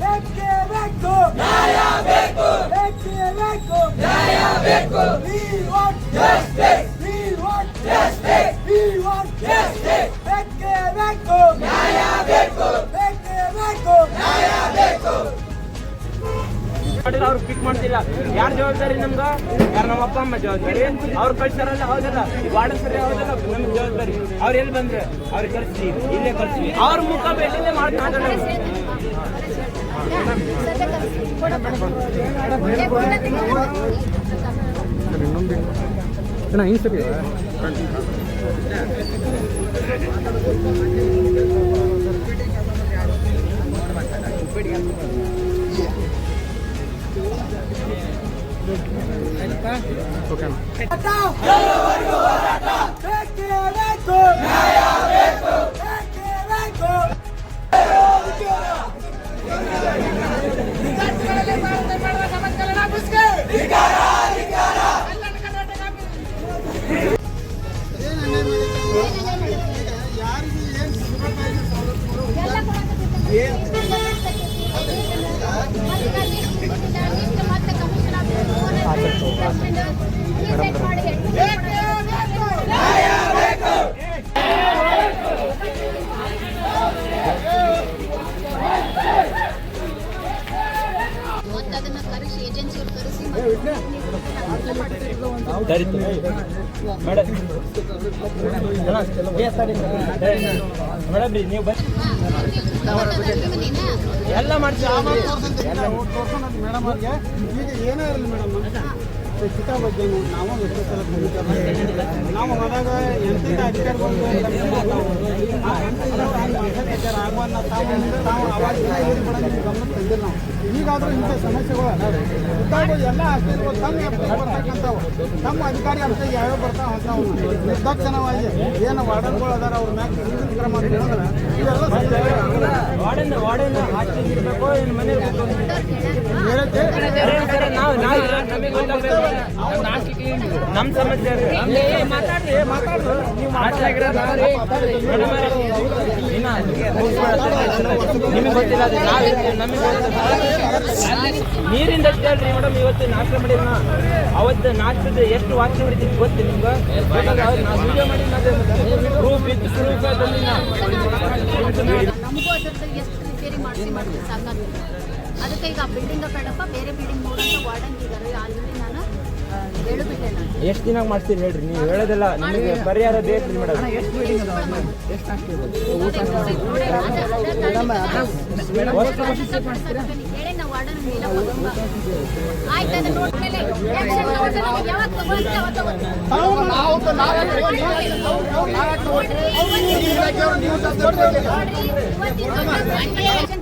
ಬೇಕೇ ಬೇಕು ಬೇಕು ಬೇಕೇ ಮಾಡ್ತಿಲ್ಲ. ಯಾರ್ ಜವಾಬ್ದಾರಿ ನಮ್ಗ? ಯಾರು ನಮ್ಮ ಅಪ್ಪ ಅಮ್ಮ ಜವಾಬ್ದಾರಿ? ಅವ್ರು ಕಳ್ಸಾರಲ್ಲ ಹೌದಲ್ಲ? ವಾರ್ಡ್ ಸರಿ ಹೌದಲ್ಲ? ನಮ್ಗೆ ಜವಾಬ್ದಾರಿ. ಅವ್ರು ಎಲ್ಲಿ ಬಂದ್ರೆ ಅವ್ರಿಗೆ ಕರ್ಸಿ ಇಲ್ಲೇ ಕರ್ಸಿ ಅವ್ರ ಮುಖ ಬೇಕಿಲ್ಲೇ ಮಾಡಿ ಮಾತಾಡೋಣ. 看到。ಮೇಡಮ್ ನೀವು ಬನ್ನಿ ಎಲ್ಲ ಮಾಡ್ತೀವಿ ಮೇಡಮ್ ಅವ್ರಿಗೆ ಈಗ ಏನೇ ಇರಲಿ ಮೇಡಮ್ ಚಿಕ್ಕ ಬಗ್ಗೆ ನಾವು ಎಷ್ಟೋ ಸಲ communicate ಮಾಡಿದ್ದೀವಿ. ನಾವು ಹೋದಾಗ ಎಂತೆಂಥ ಅಧಿಕಾರಿಗಳು ಆಗುವನ್ನ ತಾವು ನಾವು ಅವಾಗ ನಿಮ್ಗೆ ತಂದಿಲ್ಲ ನಾವು. ಈಗಾದರೂ ಇಂಥ ಸಮಸ್ಯೆಗಳು ಅದಾವೆ. ಎಲ್ಲ ಅಷ್ಟೇಗಳು ತಮ್ಮ ವ್ಯಾಪ್ತಿಗೆ ಬರ್ತಕ್ಕಂಥವು ತಮ್ಮ ಅಧಿಕಾರಿ ಅಂತ ಯಾವ್ಯಾವ ಬರ್ತಾವ ಅಂಥವು ನಿರ್ದಕ್ಷಣವಾಗಿ ಏನು ವಾರ್ಡನ್ಗಳು ಅದಾರ ಅವ್ರ ಮ್ಯಾಗ ಕ್ರಮ ಅಂತ ಹೇಳಿದ್ರೆ ಇವೆಲ್ಲ ಸಮಸ್ಯೆಗಳು ವಾರ್ಡನ್ ವಾರ್ಡನ್ ಹಾಕಿ ಇರ್ಬೇಕು ಇನ್ನು ಮನೆ ಇರ್ಬೇಕು ಹೇಳಕ್ಕೆ ನಾವು ನಾವು ನಮಗೆ ನಮ್ಮ ಸಮಸ್ಯೆ ನಿಮಗೆ ಗೊತ್ತಿಲ್ಲ ಅದು ನಾವು ನಮಗೆ ಗೊತ್ತಿಲ್ಲ ನೀರಿಂದ ಹೇಳ್ರಿ ಮೇಡಮ್ ಇವತ್ತು ನಾಶ ಮಾಡಿಲ್ಲ ಅವತ್ತು ನಾಚದ ಎಷ್ಟು ವಾಚನೆ ಮಾಡಿದ್ದೀನಿ ಗೊತ್ತು ನಿಮ್ಗೆ? ಬೇಕಾದ್ರೆ ಅವ್ರು ನಾವು ವಿಡಿಯೋ ಮಾಡಿ ಪ್ರೂಫ್ ಇತ್ತು ಪ್ರೂಫ್ ಮಾಡಿಸಿ ಅದಕ್ಕೆ ಈಗ ಬಿಲ್ಡಿಂಗ್ ಬೇಡಪ್ಪ ಬೇರೆ ಬಿಲ್ಡಿಂಗ್ ನೋಡಂತ ವಾರ್ಡನ್ ಇದ್ದಾರೆ ಆಲ್ರೆಡಿ ಎಷ್ಟು ದಿನ ಮಾಡ್ತೀರಿ ಹೇಳ್ರಿ? ನೀವು ಹೇಳೋದಿಲ್ಲ ನಿಮಗೆ ಪರಿಹಾರ ಬೇಕ್ರಿ ಮೇಡಮ್.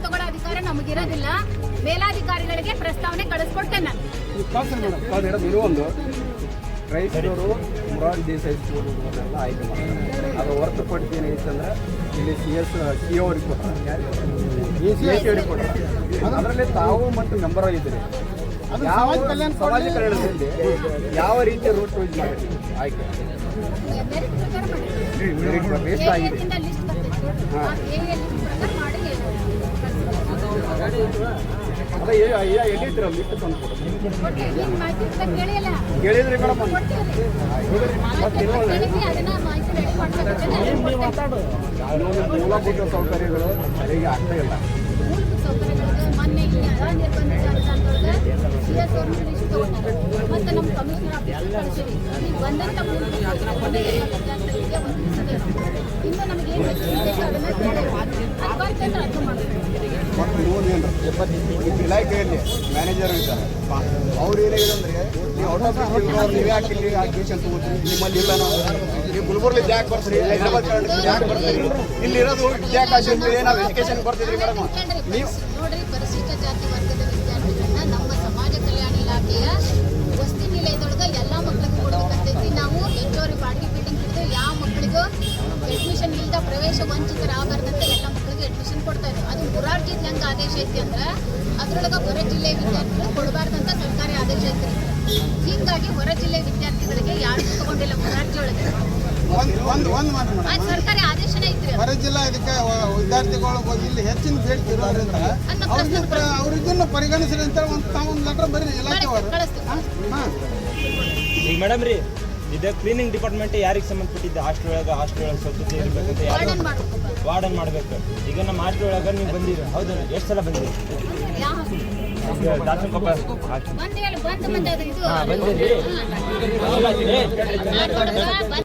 ತಗೊಳ್ಳೋ ಅಧಿಕಾರ ನಮಗಿರೋದಿಲ್ಲ. ಮೇಲಾಧಿಕಾರಿಗಳಿಗೆ ಪ್ರಸ್ತಾವನೆ ಕಳಿಸ್ಕೊಡ್ತೇನೆ ನಾನು. ಮೇಡಮ್ ಇದು ಒಂದು. ರೈತರು ಮುರಾರ್ ದೇಸಾಯಿ ಸ್ಕೂಲ್ ಎಲ್ಲ ಆಯ್ಕೆ ಮಾಡ್ತಾರೆ. ಅದು ಹೊರತುಪಡಿಸಿ ಏನೈತಂದ್ರೆ ಇಲ್ಲಿ ಸಿ ಎಸ್ ಸಿ ಅವ್ರಿಗೆ ಕೊಡ್ತಾರೆ ಸಿ ಸಿ ಅವ್ರಿಗೆ ಕೊಡ್ತಾರೆ ಅದರಲ್ಲಿ ತಾವು ಮತ್ತು ಮೆಂಬರ್ ಆಗಿದ್ದೀರಿ ಯಾವ ಸಮಾಜ ಕಲ್ಯಾಣದಲ್ಲಿ ಯಾವ ರೀತಿಯ ರೂಟ್ ಯೂಸ್ ಮಾಡಿ ಆಯ್ಕೆ. ಮೆರಿಟ್ ಪ್ರಕಾರ ಮಾಡಿ ಬೇಸ್ಟ್ ಆಗಿದೆ ಏರಿಯಾದಿಂದ ಮೂಲಭೂತ ಸೌಕರ್ಯಗಳು ಸರಿಗೆ ಆಗ್ತಾ ಇಲ್ಲ ಮೊನ್ನೆ ಇಲ್ಲಿ ಅದ ನಿರ್ಬಂಧ ಜಾಲತಾಣದೊಳಗೆ ಸಿ ಎಸ್ ಅವ್ರ ಮತ್ತೆ ನಮ್ಮ ಕಮಿಷನರ್ ಆಫೀಸ್ ಕಳಿಸಿರಿ ಈಗ ಬಂದಂತ ಮತ್ತು ಇನ್ನೊಂದು ಇಲಾಖೆಯಲ್ಲಿ ಮ್ಯಾನೇಜರ್ ಇದ್ದಾರೆ. ಅವ್ರು ಏನಾಗಿದೆ ಅಂದ್ರೆ ನೀವು ಔಟ್ ಆಫ್ ನೀವೇ ಹಾಕಿಲ್ಲಿ ಟ್ಯೂಷನ್ ತಗೋತೀರಿ ನಿಮ್ಮಲ್ಲಿ ಇಲ್ಲ ನಾವು. ನೀವು ಗುಲ್ಬರ್ಗ ಯಾಕೆ ಬರ್ತೀರಿ ಹೈದರಾಬಾದ್ ಕರ್ನಾಟಕ ಯಾಕೆ ಬರ್ತೀರಿ. ಇಲ್ಲಿ ಇರೋದು ಜಾಕ್ ಅಂತೇಳಿ ನಾವು ಎಜುಕೇಶನ್ ಬರ್ತಿದ್ರಿ ಮೇಡಮ್ ನೀವು ನೋಡ್ರಿ, ಪರಿಶಿಷ್ಟ ಜಾತಿ ವರ್ಗದ ವಿದ್ಯಾರ್ಥಿಗಳನ್ನ ನಮ್ಮ ಸಮಾಜ ಕಲ್ಯಾಣ ಇಲಾಖೆಯ ವಸತಿ ನಿಲಯದೊಳಗ ಎಲ್ಲಾ ಮಕ್ಕಳಿಗೂ ಕೊಡಬೇಕಂತೈತಿ. ನಾವು ಹೆಚ್ಚುವರಿ ಬಾಡಿಗೆ ಬಿಲ್ಡಿಂಗ್ ಹಿಡಿದು ಯಾವ ಮಕ್ಕಳಿಗೂ ಅಡ್ಮಿಷನ್ ಇಲ್ದ ಪ್ರವೇಶ ವಂಚಿತರಾಗಬಾರ್ದಂತ ಎಲ್ಲ ಮಕ್ಕಳಿಗೆ ಅಡ್ಮಿಷನ್ ಕೊಡ್ತಾ ಇದ್ರು ಅದು ಮುರಾರ್ಜಿದ್ ಹೆಂಗ್ ಆದೇಶ ಐತಿ ಅಂದ್ರ ಅದ್ರೊಳಗೆ ಹೊರ ಜಿಲ್ಲೆ ವಿದ್ಯಾರ್ಥಿಗಳು ಕೊಡಬಾರ್ದಂತ ಸರ್ಕಾರಿ ಆದೇಶ ಐತಿ. ಹೀಗಾಗಿ ಹೊರ ಜಿಲ್ಲೆ ವಿದ್ಯಾರ್ಥಿಗಳಿಗೆ ಯಾರು ತಗೊಂಡಿಲ್ಲ ರಾಜ್ಯೊಳಗೆ ಒಂದು ಒಂದು ಒಂದು ಸರ್ಕಾರಿ ಆದೇಶನೇ ಐತ್ರಿ. ಹೊರ ಜಿಲ್ಲಾ ಇದಕ್ಕೆ ವಿದ್ಯಾರ್ಥಿಗಳು ಇಲ್ಲಿ ಹೆಚ್ಚಿನ ಬೇಡಿಕೆ ಇರೋದ್ರಿಂದ ಅವ್ರಿಗೆ ಅವ್ರಿಗನ್ನು ಪರಿಗಣಿಸ್ರಿ ಅಂತ ಒಂದು ತಾವೊಂದು ಲೆಟರ್ ಬರ್ರಿ ಇಲಾಖೆಯವರು ಕಳಿಸ್ತೀವಿ ಕಳಿಸ್ತೀವಿ. ಹಾಂ. ಮೇಡಮ್ ರೀ. ಇದು. ಕ್ಲೀನಿಂಗ್ ಡಿಪಾರ್ಟ್ಮೆಂಟ್ ಯಾರಿಗೆ ಸಂಬಂಧಪಟ್ಟಿದ್ದೆ? ಹಾಸ್ಟೆಲ್ ಒಳಗೆ ಹಾಸ್ಟೆಲ್ ಒಳಗೆ ಸ್ವಚ್ಛತೆ ಇರಬೇಕಂತ ಯಾರು? ವಾರ್ಡನ್ ಮಾಡಬೇಕು. ಈಗ ನಮ್ಮ ಹಾಸ್ಟೆಲ್ ಒಳಗೆ ನೀವು ಬಂದಿರಿ. ಹೌದು ಎಷ್ಟು ಸಲ ಬಂದಿರಿ? ದಾಸನಕೊಪ್ಪ ಹಾಂ. ಬಂದಿರಿ.